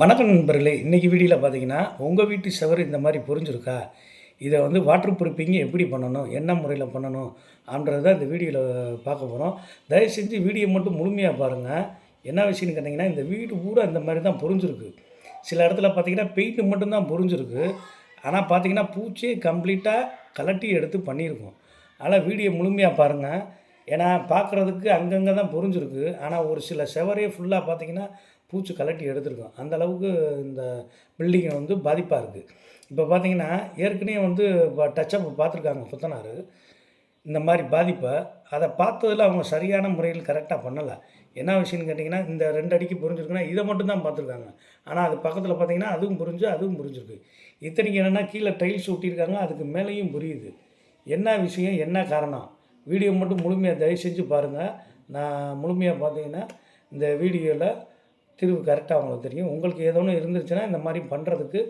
வணக்கம் நண்பர்களே இன்றைக்கி வீடியோவில் பார்த்தீங்கன்னா உங்கள் வீட்டு செவர் இந்த மாதிரி புரிஞ்சிருக்கா? இதை வந்து வாட்டர் ப்ரூஃபிங் எப்படி பண்ணணும்? என்ன முறையில் பண்ணணும்? அப்படின்றத இந்த வீடியோவில் பார்க்க போகிறோம் தயவு செஞ்சு வீடியோ மட்டும் முழுமையாக பாருங்கள் என்ன விஷயம்னு கேட்டிங்கன்னா இந்த வீடு பூரா இந்த மாதிரி தான் புரிஞ்சிருக்கு. சில இடத்துல பார்த்தீங்கன்னா பெயிண்ட் மட்டும்தான் புரிஞ்சிருக்கு. ஆனால் பார்த்தீங்கன்னா பூச்சியை கம்ப்ளீட்டாக கலட்டி எடுத்து பண்ணியிருக்கோம். ஆனால் வீடியோ முழுமையாக பாருங்கள் ஏன்னா பார்க்குறதுக்கு அங்கங்கே தான் புரிஞ்சிருக்கு. ஆனால் ஒரு சில செவரே ஃபுல்லாக பார்த்தீங்கன்னா பூச்சி கலட்டி எடுத்திருக்கோம். அந்த அளவுக்கு இந்த பில்டிங்கை வந்து பாதிப்பாக இருக்குது இப்போ பார்த்தீங்கன்னா ஏற்கனவே வந்து டச்சப் பார்த்துருக்காங்க புத்தனார். இந்த மாதிரி பாதிப்பை அதை பார்த்ததில் அவங்க சரியான முறையில் கரெக்டாக பண்ணலை. என்ன விஷயம்னு கேட்டிங்கன்னா இந்த ரெண்டு அடிக்கு புரிஞ்சிருக்குன்னா இதை மட்டும் தான் பார்த்துருக்காங்க ஆனால் அது பக்கத்தில் பார்த்தீங்கன்னா அதுவும் புரிஞ்சு அதுவும் புரிஞ்சிருக்கு. இத்தனைக்கு என்னென்னா கீழே டைல்ஸ் ஒட்டியிருக்காங்க அதுக்கு மேலேயும் புரியுது. என்ன விஷயம் என்ன காரணம்? வீடியோ மட்டும் முழுமையாக தயவு செஞ்சு பாருங்கள் நான் முழுமையாக பார்த்தீங்கன்னா இந்த வீடியோவில் தீர்வு கரெக்டாக அவங்களுக்கு தெரியும். உங்களுக்கு ஏதோ ஒன்று இருந்துச்சுன்னா இந்த மாதிரி பண்ணுறதுக்கு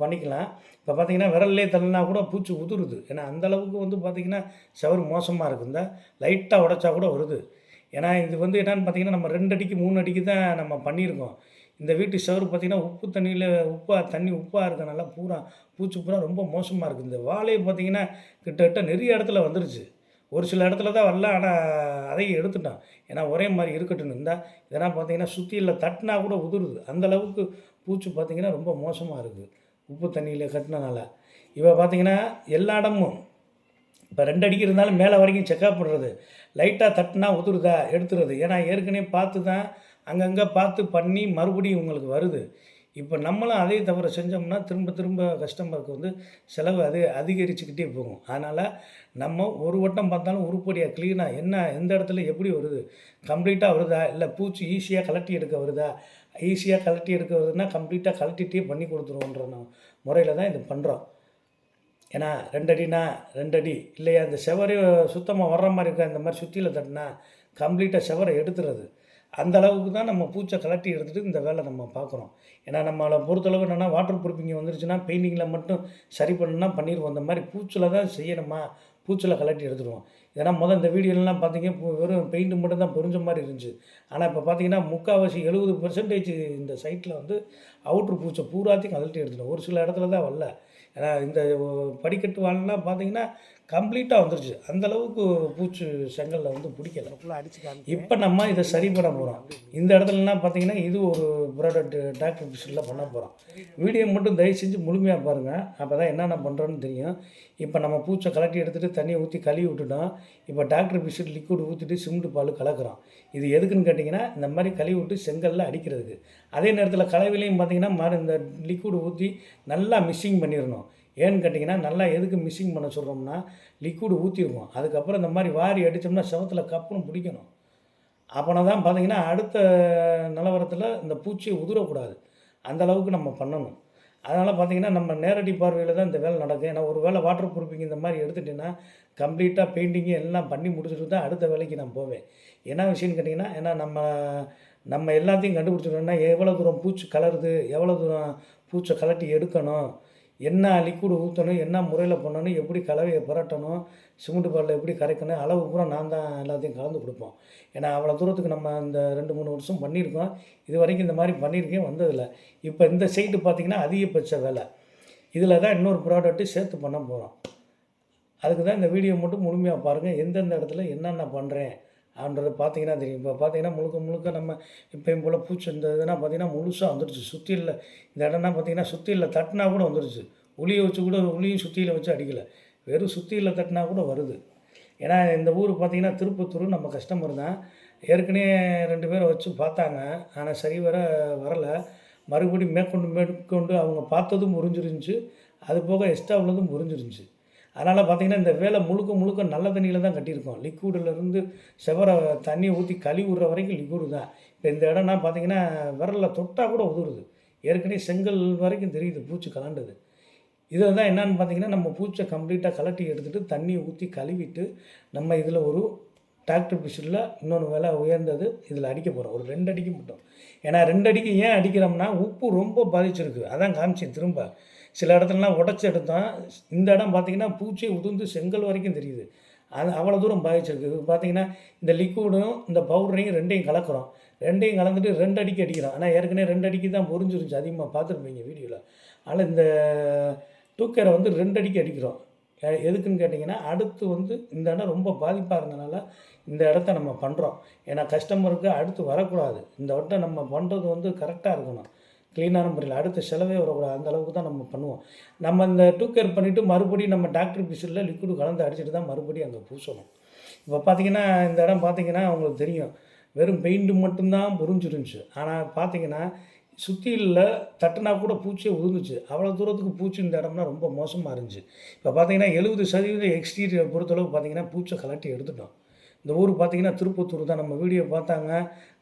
பண்ணிக்கலாம். இப்போ பார்த்தீங்கன்னா விரல்லே தள்ளினா கூட பூச்சி உதுருது. ஏன்னா அந்த அளவுக்கு வந்து பார்த்திங்கன்னா செவர் மோசமாக இருக்குந்தா லைட்டாக உடைச்சா கூட வருது. ஏன்னா இது வந்து என்னென்னு பார்த்தீங்கன்னா நம்ம ரெண்டு அடிக்கு மூணு அடிக்கு தான் நம்ம பண்ணியிருக்கோம். இந்த வீட்டு செவரு பார்த்திங்கன்னா உப்பு தண்ணியில் உப்பாக தண்ணி உப்பாக இருக்கனால பூரா பூச்சி பூரா ரொம்ப மோசமாக இருக்குது இந்த வாழையை பார்த்திங்கன்னா கிட்டத்தட்ட நிறைய இடத்துல வந்துருச்சு. ஒரு சில இடத்துல தான் வரல ஆனால் அதையும் எடுத்துட்டான். ஏன்னா ஒரே மாதிரி இருக்கட்டும் இருந்தால் இதெல்லாம் பார்த்தீங்கன்னா சுற்றியில் தட்டினா கூட உதிருது. அந்தளவுக்கு பூச்சி பார்த்திங்கன்னா ரொம்ப மோசமாக இருக்குது உப்பு தண்ணியில் கட்டினனால. இப்போ பார்த்தீங்கன்னா எல்லா இடமும் இப்போ ரெண்டு அடிக்கு இருந்தாலும் மேலே வரைக்கும் செக்கப் பண்ணுறது லைட்டாக தட்டினா உதிருதா? எடுத்துருது ஏன்னா ஏற்கனவே பார்த்து தான் அங்கங்கே பார்த்து பண்ணி மறுபடியும் உங்களுக்கு வருது. இப்போ நம்மளும் அதே தவிர செஞ்சோம்னா திரும்ப திரும்ப கஸ்டமருக்கு வந்து செலவு அது அதிகரிச்சுக்கிட்டே போகும். அதனால் நம்ம ஒரு வட்டம் பார்த்தாலும் உருப்படியாக க்ளீனாக என்ன எந்த இடத்துல எப்படி வருது? கம்ப்ளீட்டாக வருதா? இல்லை பூச்சி ஈஸியாக கலட்டி எடுக்க வருதா? ஈஸியாக கலட்டி எடுக்க வருதுன்னா கம்ப்ளீட்டாக கலட்டிகிட்டே பண்ணி கொடுத்துருவோன்ற முறையில் தான் இது பண்ணுறோம் ஏன்னா ரெண்டடினா ரெண்டடி இல்லையா? அந்த செவரே சுத்தமாக வர்ற மாதிரி இருக்கா? இந்த மாதிரி சுற்றியில் தட்டினா கம்ப்ளீட்டாக செவரை எடுத்துறது. அந்த அளவுக்கு தான் நம்ம பூச்சை கலட்டி எடுத்துகிட்டு இந்த வேலை நம்ம பார்க்குறோம். ஏன்னா நம்மளை பொறுத்தளவு என்னென்னா வாட்டர் ப்ரூஃபிங் வந்துருச்சுன்னா பெயிண்டிங்கில் மட்டும் சரி பண்ணணும்னா பண்ணிடுவோம் அந்த மாதிரி பூச்சில் தான் செய்யணுமா? பூச்சில் கலட்டி எடுத்துடுவோம். ஏன்னா முதல் இந்த வீடியோலாம் பார்த்தீங்க வெறும் பெயிண்ட் மட்டும் தான் புரிஞ்ச மாதிரி இருந்துச்சு. ஆனால் இப்போ பார்த்தீங்கன்னா முக்கால்வாசி எழுபது பெர்சன்டேஜ் இந்த சைட்டில் வந்து அவுட்ரு பூச்சை பூராத்தையும் கலட்டி எடுத்துட்டோம். ஒரு சில இடத்துல தான் வரல. ஏன்னா இந்த படிக்கட்டு வாழலாம் பார்த்தீங்கன்னா கம்ப்ளீட்டாக வந்துருச்சு. அந்தளவுக்கு பூச்சி செங்கலில் வந்து பிடிக்கல. இப்போ நம்ம இதை சரி பண்ண போகிறோம் இந்த இடத்துலலாம் பார்த்தீங்கன்னா இது ஒரு ப்ராடக்ட் டாக்டர் பிஸ்டில் பண்ண போகிறோம் வீடியோ மட்டும் தயவு செஞ்சு முழுமையாக பாருங்கள் அப்போ தான் என்னென்ன பண்ணுறோன்னு தெரியும். இப்போ நம்ம பூச்சை கலட்டி எடுத்துகிட்டு தண்ணியை ஊற்றி கழுவி விட்டுட்டோம். இப்போ டாக்டர் பிஸ்கட் லிக்விட் ஊற்றிட்டு சிமெண்ட் பால் கலக்கிறோம். இது எதுக்குன்னு கேட்டிங்கன்னா இந்த மாதிரி கழுவி விட்டு செங்கலில் அடிக்கிறதுக்கு. அதே நேரத்தில் கலவையிலையும் பார்த்தீங்கன்னா மறு இந்த லிக்விட் ஊற்றி நல்லா மிக்சிங் பண்ணிடணும். ஏன்னு கேட்டிங்கன்னா நல்லா எதுக்கு மிக்சிங் பண்ண சொல்கிறோம்னா லிக்விட் ஊற்றிடுவோம் அதுக்கப்புறம் இந்த மாதிரி வாரி அடித்தோம்னா செவத்தில் கப்புன்னு பிடிக்கணும். அப்போனா தான் பார்த்தீங்கன்னா அடுத்த நிலவரத்தில் இந்த பூச்சியை உதிரக்கூடாது. அந்தளவுக்கு நம்ம பண்ணணும். அதனால் பார்த்திங்கன்னா நம்ம நேரடி பார்வையில் தான் இந்த வேலை நடக்கும் ஏன்னா ஒரு வேலை வாட்டர் ப்ரூஃபிங் இந்த மாதிரி எடுத்துகிட்டிங்கன்னா கம்ப்ளீட்டாக பெயிண்டிங்கு எல்லாம் பண்ணி முடிச்சுட்டு தான் அடுத்த வேலைக்கு நான் போவேன். என்ன விஷயம்னு கேட்டிங்கன்னா ஏன்னா நம்ம நம்ம எல்லாத்தையும் கண்டுபிடிச்சிட்டோம்னா எவ்வளோ தூரம் பூச்சி கலருது எவ்வளோ தூரம் பூச்சை கலட்டி எடுக்கணும் என்ன லிக்விட் ஊற்றணும் என்ன முறையில் பண்ணணும் எப்படி கலவையை புரட்டணும் சிமெண்ட் பாலில் எப்படி கரைக்கணும் அளவு பூரா நான் தான் எல்லாத்தையும் கலந்து கொடுப்போம். ஏன்னா அவ்வளோ தூரத்துக்கு நம்ம இந்த ரெண்டு மூணு வருஷம் பண்ணியிருக்கோம். இது வரைக்கும் இந்த மாதிரி பண்ணியிருக்கேன் வந்ததில்லை. இப்போ இந்த சைட்டு பார்த்திங்கன்னா அதிகபட்ச வேலை. இதில் தான் இன்னொரு ப்ராடக்ட்டு சேர்த்து பண்ண போகிறோம் அதுக்கு தான் இந்த வீடியோ மட்டும் முழுமையாக பாருங்கள் எந்தெந்த இடத்துல என்னென்ன பண்ணுறேன் அப்படின்றது பார்த்தீங்கன்னா தெரியும். இப்போ பார்த்தீங்கன்னா முழுக்க முழுக்க நம்ம இப்போயும் போல் பூச்சி இந்த இதெல்லாம் பார்த்தீங்கன்னா முழுசாக வந்துடுச்சு சுற்றியில் இந்த இடம்னா பார்த்தீங்கன்னா இல்லை தட்டினா கூட வந்துடுச்சு உளியை வச்சு கூட உளியும் சுற்றியில் வச்சு அடிக்கலை. வெறும் சுற்றியில் தட்டினா கூட வருது. ஏன்னா இந்த ஊர் பார்த்திங்கன்னா திருப்பத்தூர் நம்ம கஸ்டமர் தான். ஏற்கனவே ரெண்டு பேரை வச்சு பார்த்தாங்க. ஆனால் சரி வர வரலை. மறுபடியும் மேற்கொண்டு மேற்கொண்டு அவங்க பார்த்ததும் முறிஞ்சிருந்துச்சு. அது போக எக்ஸ்ட்ரா உள்ளதும் முறிஞ்சிருந்துச்சு. அதனால் பார்த்திங்கன்னா இந்த வேலை முழுக்க முழுக்க நல்ல தண்ணியில் தான் கட்டியிருக்கோம். லிக்விடிலேருந்து செவரை தண்ணி ஊற்றி கழுவி விடுற வரைக்கும் லிக்விடு தான். இப்போ இந்த இடம்னா பார்த்திங்கன்னா விரலில் தொட்டால் கூட உதுருது. ஏற்கனவே செங்கல் வரைக்கும் தெரியுது பூச்சி கலண்டது இதில் தான் என்னென்னு பார்த்தீங்கன்னா நம்ம பூச்சை கம்ப்ளீட்டாக கலட்டி எடுத்துகிட்டு தண்ணியை ஊற்றி கழுவிட்டு நம்ம இதில் ஒரு டிராக்டர் பிஷில் இன்னொன்று விலை உயர்ந்தது இதில் அடிக்க போகிறோம் ஒரு ரெண்டு அடிக்கு மட்டும். ஏன்னா ரெண்டு அடிக்கு ஏன் அடிக்கிறோம்னா உப்பு ரொம்ப பாதிச்சிருக்கு. அதான் காமிச்சேன் திரும்ப. சில இடத்துலலாம் உடச்சி எடுத்தான் இந்த இடம் பார்த்திங்கன்னா பூச்சி உதிர்ந்து செங்கல் வரைக்கும் தெரியுது. அது அவ்வளோ தூரம் பாதிச்சிருக்கு இது பார்த்தீங்கன்னா இந்த லிக்விடும் இந்த பவுடரையும் ரெண்டையும் கலக்கிறோம். ரெண்டையும் கலந்துட்டு ரெண்டு அடிக்கு அடிக்கிறோம். ஆனால் ஏற்கனவே ரெண்டு அடிக்கு தான் பொறிஞ்சிருந்துச்சு அதிகமாக பார்த்துருப்பீங்க வீடியோவில் ஆனால் இந்த டூக்கரை வந்து ரெண்டு அடிக்கு அடிக்கிறோம். எதுக்குன்னு கேட்டிங்கன்னா அடுத்து வந்து இந்த இடம் ரொம்ப பாதிப்பாக இருந்தனால இந்த இடத்த நம்ம பண்ணுறோம் ஏன்னா கஸ்டமருக்கு அடுத்து வரக்கூடாது. இந்த வட்டம் நம்ம பண்ணுறது வந்து கரெக்டாக இருக்கணும். க்ளீனான முறையில் அடுத்த செலவே வரக்கூடாது. அந்த அளவுக்கு தான் நம்ம பண்ணுவோம். நம்ம இந்த கேர் பண்ணிவிட்டு மறுபடியும் நம்ம டாக்டர் பிசிலில் லிக்விடு கலந்து அடிச்சுட்டு தான் மறுபடியும் அங்கே பூசணும் இப்போ பார்த்தீங்கன்னா இந்த இடம் பார்த்தீங்கன்னா உங்களுக்கு தெரியும். வெறும் பெயிண்ட்டு மட்டும்தான் புரிஞ்சிருந்துச்சு. ஆனால் பார்த்தீங்கன்னா சுற்றியில் தட்டுனா கூட பூச்சியே உழுந்துச்சு அவ்வளோ தூரத்துக்கு பூச்சி இந்த இடம்னா ரொம்ப மோசமாக இருந்துச்சு. இப்போ பார்த்தீங்கன்னா எழுபது சதவீதம் எக்ஸ்டீரியர் பொறுத்தளவு பார்த்தீங்கன்னா பூச்சை கலட்டி எடுத்துட்டோம். இந்த ஊர் பார்த்தீங்கன்னா திருப்பத்தூர் தான். நம்ம வீடியோ பார்த்தாங்க.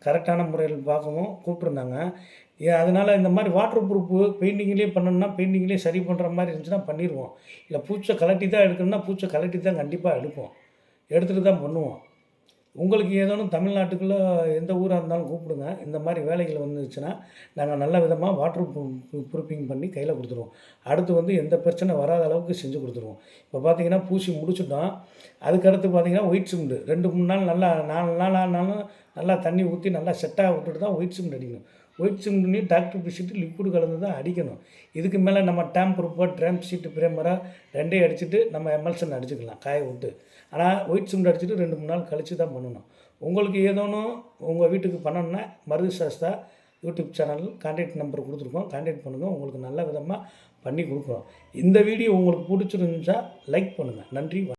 கரெக்டான முறையில் பார்க்கவும் கூப்பிட்ருந்தாங்க அதனால் இந்த மாதிரி வாட்டர் ப்ரூஃப் பெயிண்டிங்லேயே பண்ணணும்னா பெயிண்டிங்லேயே சரி பண்ணுற மாதிரி இருந்துச்சுன்னா பண்ணிடுவோம் இல்லை பூச்சை கலட்டி தான் எடுக்கணும்னா பூச்சை கலட்டி தான் கண்டிப்பாக எடுப்போம். எடுத்துகிட்டு தான் பண்ணுவோம். உங்களுக்கு ஏதேனும் தமிழ்நாட்டுக்குள்ளே எந்த ஊராக இருந்தாலும் கூப்பிடுங்க. இந்த மாதிரி வேலைகள் வந்துச்சுன்னா நாங்கள் நல்ல விதமாக வாட்டர் ப்ரூஃபிங் பண்ணி கையில் கொடுத்துருவோம். அடுத்து வந்து எந்த பிரச்சனை வராத அளவுக்கு செஞ்சு கொடுத்துருவோம். இப்போ பார்த்தீங்கன்னா பூசி முடிச்சுட்டோம். அதுக்கடுத்து பார்த்தீங்கன்னா ஒயிட் சிமெண்ட் ரெண்டு மூணு நாள் நல்லா நாலு நாள் ஆனாலும் நல்லா தண்ணி ஊற்றி நல்லா செட்டாக விட்டுட்டு தான் ஒயிட் சிமெண்ட் அடிக்கணும். ஒயிட் சிமெண்ட்னி டாக்டர் பிடிச்சிட்டு லிக்விட் கலந்து தான் அடிக்கணும். இதுக்கு மேலே நம்ம டேம்ப் ப்ரூஃபாக ட்ரம்ப் ஷீட்டு பிரேமராக ரெண்டையும் அடிச்சுட்டு நம்ம எம்எல்சன் அடிச்சுக்கலாம் காய விட்டு. ஆனால் ஒயிட் சிமெண்ட் அடிச்சுட்டு ரெண்டு மூணு நாள் கழித்து தான் பண்ணணும். உங்களுக்கு ஏதோனும் உங்கள் வீட்டுக்கு பண்ணணும்னா Marudhu Sastha YouTube channel contact number கொடுத்துருக்கோம். கான்டாக்ட் பண்ணுங்கள் உங்களுக்கு நல்ல விதமாக பண்ணி கொடுக்குறோம். இந்த வீடியோ உங்களுக்கு பிடிச்சிருந்துச்சா லைக் பண்ணுங்கள் நன்றி